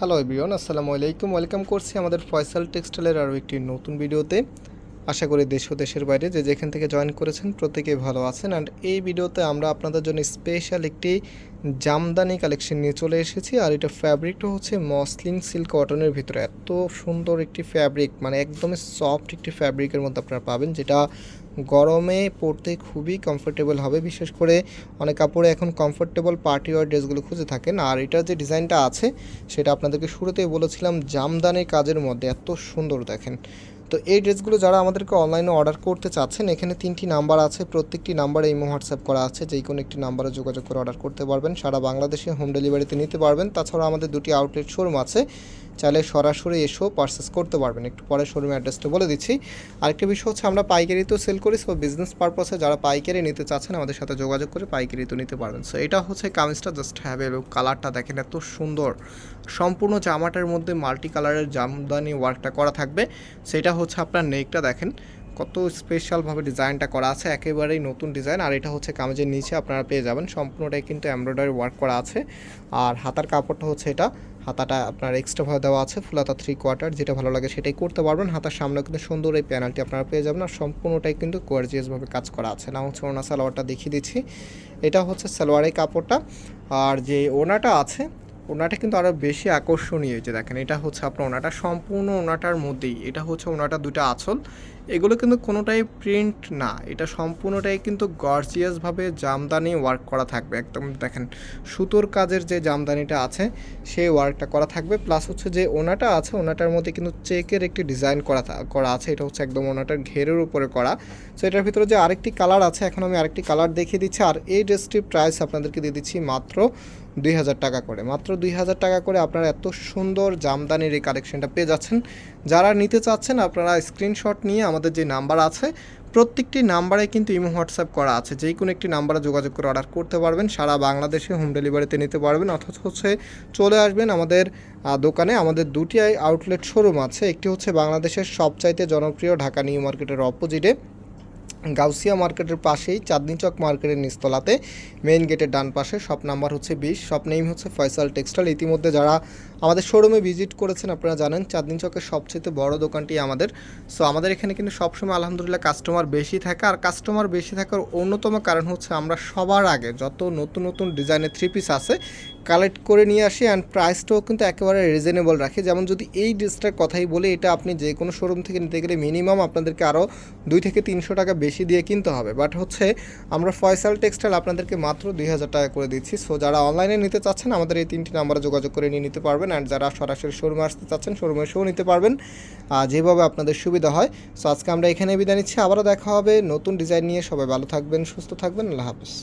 Hello everyone আসসালামু আলাইকুম welcome করছি আমাদের ফয়সাল টেক্সটাইলের আরও একটি নতুন ভিডিওতে। আশা করি দেশ ও দেশের বাইরে যে যেখান থেকে জয়েন করেছেন প্রত্যেকেই ভালো আছেন। অ্যান্ড এই ভিডিওতে আমরা আপনাদের জন্য স্পেশাল একটি জামদানি কালেকশন নিয়ে চলে এসেছি। আর এটা ফ্যাব্রিকটা হচ্ছে মসলিন সিল্ক কটনের ভিতরে। এত সুন্দর একটি ফ্যাব্রিক মানে একদমই সফট একটি ফ্যাব্রিকের মধ্যে আপনারা পাবেন। যেটা গরমে পরতে খুবই কমফোর্টেবল হবে। বিশেষ করে অনেক কাপড়ে এখন কমফোর্টেবল পার্টি ওয়ার ড্রেসগুলো খুঁজে থাকেন। আর এটার যে ডিজাইনটা আছে, সেটা আপনাদেরকে শুরুতেই বলেছিলাম, জামদানির কাজের মধ্যে। এত সুন্দর দেখেন। তো এই ড্রেসগুলো যারা আমাদেরকে অনলাইনে অর্ডার করতে চাচ্ছেন, এখানে তিনটি নাম্বার আছে। প্রত্যেকটি নাম্বারে ইমো হোয়াটসঅ্যাপ করা আছে। যেই কোনো একটি নাম্বারে যোগাযোগ করে অর্ডার করতে পারবেন। সারা বাংলাদেশে হোম ডেলিভারিতে নিতে পারবেন। তাছাড়া আমাদের দুটি আউটলেট শোরুম আছে। চাইলে সরাসরি এসেও পারচেস করতে পারবেন। একটু পরে শোরুম অ্যাড্রেসটা বলে দিচ্ছি। আরেকটা বিষয় হচ্ছে, আমরা পাইকারিতেও সেল করি সো বিজনেস পারপাসে যারা পাইকারি নিতে চাচ্ছেন, আমাদের সাথে যোগাযোগ করে পাইকারি তো নিতে পারবেন। সো এটা হচ্ছে কামিজটা জাস্ট হ্যাভ এবং কালারটা দেখেন, এত সুন্দর। সম্পূর্ণ জামাটার মধ্যে মাল্টি কালারের জামদানি ওয়ার্কটা করা থাকবে। সেটা হচ্ছে আপনার নেকটা দেখেন। কত স্পেশালভাবে ডিজাইনটা করা আছে, একেবারেই নতুন ডিজাইন আর এটা হচ্ছে কামিজের নিচে আপনারা পেয়ে যাবেন। সম্পূর্ণটাই কিন্তু এমব্রয়ডারি ওয়ার্ক করা আছে। আর হাতার কাপড়টা হচ্ছে এটা। হাতাটা আপনার এক্সট্রাভাবে দেওয়া আছে ফুল হাতা থ্রি কোয়ার্টার যেটা ভালো লাগে সেটাই করতে পারবেন। হাতার সামনে কিন্তু সুন্দর এই প্যানেলটি আপনারা পেয়ে যাবেন, আর সম্পূর্ণটাই কিন্তু গোয়ার্জিয়াসভাবে কাজ করা আছে। না হচ্ছে ওনা সালোয়ারটা দেখিয়ে দিচ্ছি। এটা হচ্ছে সালোয়ারের কাপড়টা। আর যে ওনাটা আছে ওনাটা কিন্তু আরও বেশি আকর্ষণীয় যে দেখেন, এটা হচ্ছে আপনার ওনাটা সম্পূর্ণ ওনাটার মধ্যেই, এটা হচ্ছে ওনাটা দুটো আঁচল। এগুলো কিন্তু কোনোটাই প্রিন্ট না। এটা সম্পূর্ণটাই কিন্তু গর্জিয়াসভাবে জামদানি ওয়ার্ক করা থাকবে। একদম দেখেন, সুতোর কাজের যে জামদানিটা আছে, সেই ওয়ার্কটা করা থাকবে। প্লাস হচ্ছে যে ওনাটা আছে, ওনাটার মধ্যে কিন্তু চেকের একটি ডিজাইন করা করা আছে। এটা হচ্ছে একদম ওনাটার ঘেরের উপরে করা। সো এটার ভিতরে যে আরেকটি কালার আছে, এখন আমি আরেকটি কালার দেখিয়ে দিচ্ছি। আর এই ড্রেসটির প্রাইস আপনাদেরকে দিয়ে দিচ্ছি মাত্র দুই হাজার টাকা করে। মাত্র দুই হাজার টাকা করে আপনারা এত সুন্দর জামদানির এই কালেকশনটা পেয়ে যাচ্ছেন। যারা নিতে চাচ্ছেন, আপনারা স্ক্রিনশট নিয়ে আমাদের যে নাম্বার আছে, প্রত্যেকটি নাম্বারে কিন্তু ইমো, হোয়াটসঅ্যাপ করা আছে। যে কোনো একটি নাম্বারে যোগাযোগ করে অর্ডার করতে পারবেন। সারা বাংলাদেশে হোম ডেলিভারিতে নিতে পারবেন। অথচ হচ্ছে চলে আসবেন আমাদের দোকানে। আমাদের দুটি আউটলেট শোরুম আছে। একটি হচ্ছে বাংলাদেশের সবচাইতে জনপ্রিয় ঢাকা নিউ মার্কেটের অপোজিটে। গাউসিয়া মার্কেটের পাশেই চাঁদনি চক মার্কেটের নিস্তলাতে মেইন গেটের ডান পাশে শপ নাম্বার হচ্ছে বিশ শপ নেম হচ্ছে ফয়সাল টেক্সটাইল ইতিমধ্যে যারা আমাদের শোরুমে ভিজিট করেছেন, আপনারা জানেন চাঁদনি চকের সবচেয়ে বড় দোকানটি আমাদের। সো আমাদের এখানে কিন্তু সবসময় আলহামদুলিল্লাহ কাস্টমার বেশি থাকে। আর কাস্টমার বেশি থাকার অন্যতম কারণ হচ্ছে আমরা সবার আগে যত নতুন নতুন ডিজাইনের থ্রি পিস আছে কালেক্ট করে নিয়ে আসি অ্যান্ড প্রাইসটাও কিন্তু একেবারে রিজনেবল রাখি। যেমন যদি এই ড্রেসটার কথাই বলি, এটা আপনি যে কোনো শোরুম থেকে নিতে গেলে মিনিমাম আপনাদেরকে আরও দুই থেকে তিনশো টাকা বেশি দিয়ে কিনতে হবে। বাট হচ্ছে, আমরা ফয়সাল টেক্সটাইল আপনাদেরকে মাত্র দুই হাজার টাকা করে দিচ্ছি। সো যারা অনলাইনে নিতে চাচ্ছেন, আমাদের এই তিনটি নাম্বারে যোগাযোগ করে নিয়ে নিতে পারবেন। অ্যান্ড যারা সরাসরি শোরুমে আসতে চাচ্ছেন শোরুমে শো নিতে পারবেন। যেভাবে আপনাদের সুবিধা হয়। সো আজকে আমরা এখানে বিদায় নিচ্ছি। আবারও দেখা হবে নতুন ডিজাইন নিয়ে। সবাই ভালো থাকবেন, সুস্থ থাকবেন। আল্লাহ হাফিজ।